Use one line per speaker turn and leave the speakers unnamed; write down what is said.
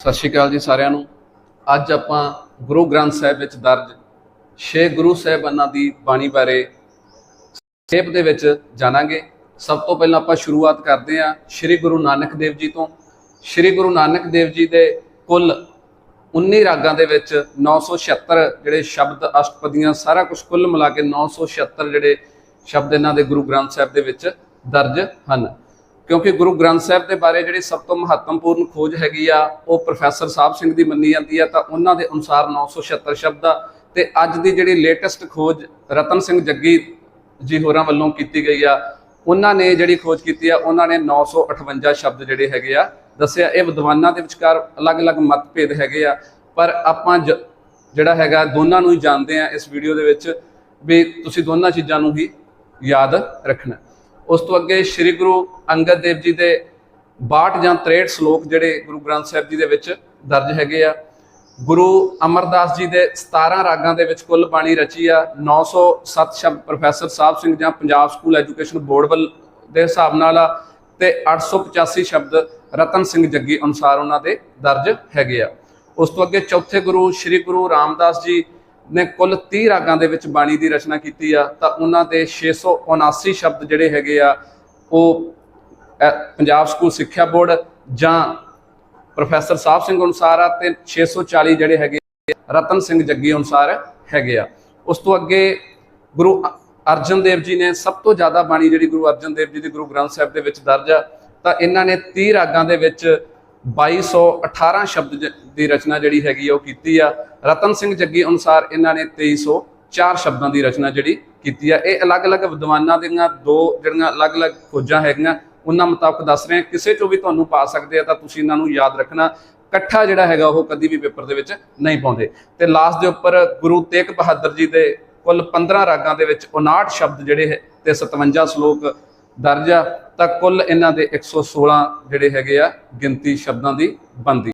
ਸਤਿ ਸ਼੍ਰੀ ਅਕਾਲ ਜੀ ਸਾਰਿਆਂ ਨੂੰ। ਅੱਜ ਆਪਾਂ ਗੁਰੂ ਗ੍ਰੰਥ ਸਾਹਿਬ ਵਿੱਚ ਦਰਜ ਛੇ ਗੁਰੂ ਸਾਹਿਬਾਨਾਂ ਦੀ ਬਾਣੀ ਬਾਰੇ ਸੇਪ ਦੇ ਵਿੱਚ ਜਾਣਾਂਗੇ। ਸਭ ਤੋਂ ਪਹਿਲਾਂ ਆਪਾਂ ਸ਼ੁਰੂਆਤ ਕਰਦੇ ਹਾਂ ਸ੍ਰੀ ਗੁਰੂ ਨਾਨਕ ਦੇਵ ਜੀ ਤੋਂ। ਸ੍ਰੀ ਗੁਰੂ ਨਾਨਕ ਦੇਵ ਜੀ ਦੇ ਕੁੱਲ 19 ਰਾਗਾਂ ਦੇ ਵਿੱਚ 976 ਜਿਹੜੇ ਸ਼ਬਦ, ਅਸ਼ਟਪਦੀਆਂ, ਸਾਰਾ ਕੁਝ ਕੁੱਲ ਮਿਲਾ ਕੇ 976 ਜਿਹੜੇ ਸ਼ਬਦ ਇਹਨਾਂ ਦੇ ਗੁਰੂ ਗ੍ਰੰਥ ਸਾਹਿਬ ਦੇ ਵਿੱਚ ਦਰਜ ਹਨ। ਕਿਉਂਕਿ ਗੁਰੂ ਗ੍ਰੰਥ ਸਾਹਿਬ ਦੇ ਬਾਰੇ ਜਿਹੜੀ ਸਭ ਤੋਂ ਮਹੱਤਵਪੂਰਨ ਖੋਜ ਹੈਗੀ ਆ, ਉਹ ਪ੍ਰੋਫੈਸਰ ਸਾਹਿਬ ਸਿੰਘ ਦੀ ਮੰਨੀ ਜਾਂਦੀ ਆ, ਤਾਂ ਉਹਨਾਂ ਦੇ ਅਨੁਸਾਰ 976 ਸ਼ਬਦ ਆ। ਤੇ ਅੱਜ ਦੀ ਜਿਹੜੀ ਲੇਟੈਸਟ ਖੋਜ ਰਤਨ ਸਿੰਘ ਜੱਗੀ ਜੀ ਹੋਰਾਂ ਵੱਲੋਂ ਕੀਤੀ ਗਈ ਆ। ਉਹਨਾਂ ਨੇ ਜਿਹੜੀ ਖੋਜ ਕੀਤੀ ਆ, ਉਹਨਾਂ ਨੇ 958 ਸ਼ਬਦ ਜਿਹੜੇ ਹੈਗੇ ਆ, ਦੱਸਿਆ ਇਹ ਵਿਦਵਾਨਾਂ ਦੇ ਵਿਚਕਾਰ ਅਲੱਗ-ਅਲੱਗ ਮਤਭੇਦ ਹੈਗੇ ਆ। ਪਰ ਆਪਾਂ ਜ- ਜਿਹੜਾ ਹੈਗਾ, ਦੋਨਾਂ ਨੂੰ ਹੀ ਜਾਣਦੇ ਆ ਇਸ ਵੀਡੀਓ ਦੇ ਵਿੱਚ ਵੀ ਤੁਸੀਂ ਦੋਨਾਂ ਚੀਜ਼ਾਂ ਨੂੰ ਹੀ ਯਾਦ ਰੱਖਣਾ। ਉਸ ਤੋਂ ਅੱਗੇ ਸ੍ਰੀ ਗੁਰੂ ਅੰਗਦ ਦੇਵ ਜੀ ਦੇ 62 ਜਾਂ 63 ਸ਼ਲੋਕ ਜਿਹੜੇ ਗੁਰੂ ਗ੍ਰੰਥ ਸਾਹਿਬ ਜੀ ਦੇ ਵਿੱਚ ਦਰਜ ਹੈਗੇ ਆ। ਗੁਰੂ ਅਮਰਦਾਸ ਜੀ ਦੇ 17 ਰਾਗਾਂ ਦੇ ਵਿੱਚ ਕੁੱਲ ਬਾਣੀ ਰਚੀ ਆ। 907 ਸ਼ਬਦ ਪ੍ਰੋਫੈਸਰ ਸਾਹਿਬ ਸਿੰਘ ਜਾਂ ਪੰਜਾਬ ਸਕੂਲ ਐਜੂਕੇਸ਼ਨ ਬੋਰਡ ਵੱਲ ਦੇ ਹਿਸਾਬ ਨਾਲ ਆ ਤੇ 885 ਸ਼ਬਦ ਰਤਨ ਸਿੰਘ ਜੱਗੀ ਅਨੁਸਾਰ ਉਹਨਾਂ ਦੇ ਦਰਜ ਹੈਗੇ ਆ। ਉਸ ਤੋਂ ਅੱਗੇ ਚੌਥੇ ਗੁਰੂ ਸ੍ਰੀ ਗੁਰੂ ਰਾਮਦਾਸ ਜੀ ਨੇ ਕੁੱਲ 30 ਰਾਗਾਂ ਦੇ ਵਿੱਚ ਬਾਣੀ ਦੀ ਰਚਨਾ ਕੀਤੀ ਆ, ਤਾਂ ਉਹਨਾਂ ਦੇ 679 ਸ਼ਬਦ ਜਿਹੜੇ ਹੈਗੇ ਆ, ਉਹ ਪੰਜਾਬ ਸਕੂਲ ਸਿੱਖਿਆ ਬੋਰਡ ਜਾਂ ਪ੍ਰੋਫੈਸਰ ਸਾਹਿਬ ਸਿੰਘ ਅਨੁਸਾਰ ਆ ਤੇ 640 ਜਿਹੜੇ ਹੈਗੇ ਰਤਨ ਸਿੰਘ ਜੱਗੀ ਅਨੁਸਾਰ ਹੈਗੇ ਆ। ਉਸ ਤੋਂ ਅੱਗੇ ਗੁਰੂ ਅਰਜਨ ਦੇਵ ਜੀ ਨੇ ਸਭ ਤੋਂ ਜ਼ਿਆਦਾ ਬਾਣੀ ਜਿਹੜੀ ਗੁਰੂ ਅਰਜਨ ਦੇਵ ਜੀ ਦੀ ਗੁਰੂ ਗ੍ਰੰਥ ਸਾਹਿਬ ਦੇ ਵਿੱਚ ਦਰਜ ਆ, ਤਾਂ ਇਹਨਾਂ ਨੇ 30 ਰਾਗਾਂ ਦੇ ਵਿੱਚ 2218 ਸ਼ਬਦ ਜ- ਦੀ ਰਚਨਾ ਜਿਹੜੀ ਹੈਗੀ ਆ ਉਹ ਕੀਤੀ ਆ। ਰਤਨ ਸਿੰਘ ਜੱਗੀ ਅਨੁਸਾਰ ਇਹਨਾਂ ਨੇ 2304 ਸ਼ਬਦਾਂ ਦੀ ਰਚਨਾ ਜਿਹੜੀ ਕੀਤੀ ਆ। ਇਹ ਅਲੱਗ-ਅਲੱਗ ਵਿਦਵਾਨਾਂ ਦੀਆਂ ਦੋ ਜਿਹੜੀਆਂ ਅਲੱਗ-ਅਲੱਗ ਖੋਜਾਂ ਹੈਗੀਆਂ, ਉਹਨਾਂ ਮੁਤਾਬਕ ਦੱਸ ਰਹੇ ਹਾਂ। ਕਿਸੇ ਚੋਂ ਵੀ ਤੁਹਾਨੂੰ ਪਾ ਸਕਦੇ ਆ ਤਾਂ ਤੁਸੀਂ ਇਹਨਾਂ ਨੂੰ ਯਾਦ ਰੱਖਣਾ। ਇਕੱਠਾ ਜਿਹੜਾ ਹੈਗਾ ਉਹ ਕਦੀ ਵੀ ਪੇਪਰ ਦੇ ਵਿੱਚ ਨਹੀਂ ਪਾਉਂਦੇ। ਤੇ ਲਾਸਟ ਦੇ ਉੱਪਰ ਗੁਰੂ ਤੇਗ ਬਹਾਦਰ ਜੀ ਦੇ ਕੁੱਲ 15 ਰਾਗਾਂ ਦੇ ਵਿੱਚ 59 ਸ਼ਬਦ ਜਿਹੜੇ ਹੈ ਤੇ 57 ਸ਼ਲੋਕ ਦਰਜ ਆ। ਤਾਂ ਕੁੱਲ ਇਹਨਾਂ ਦੇ 116 ਜਿਹੜੇ ਹੈਗੇ ਆ ਗਿਣਤੀ ਸ਼ਬਦਾਂ ਦੀ ਬਣਦੀ।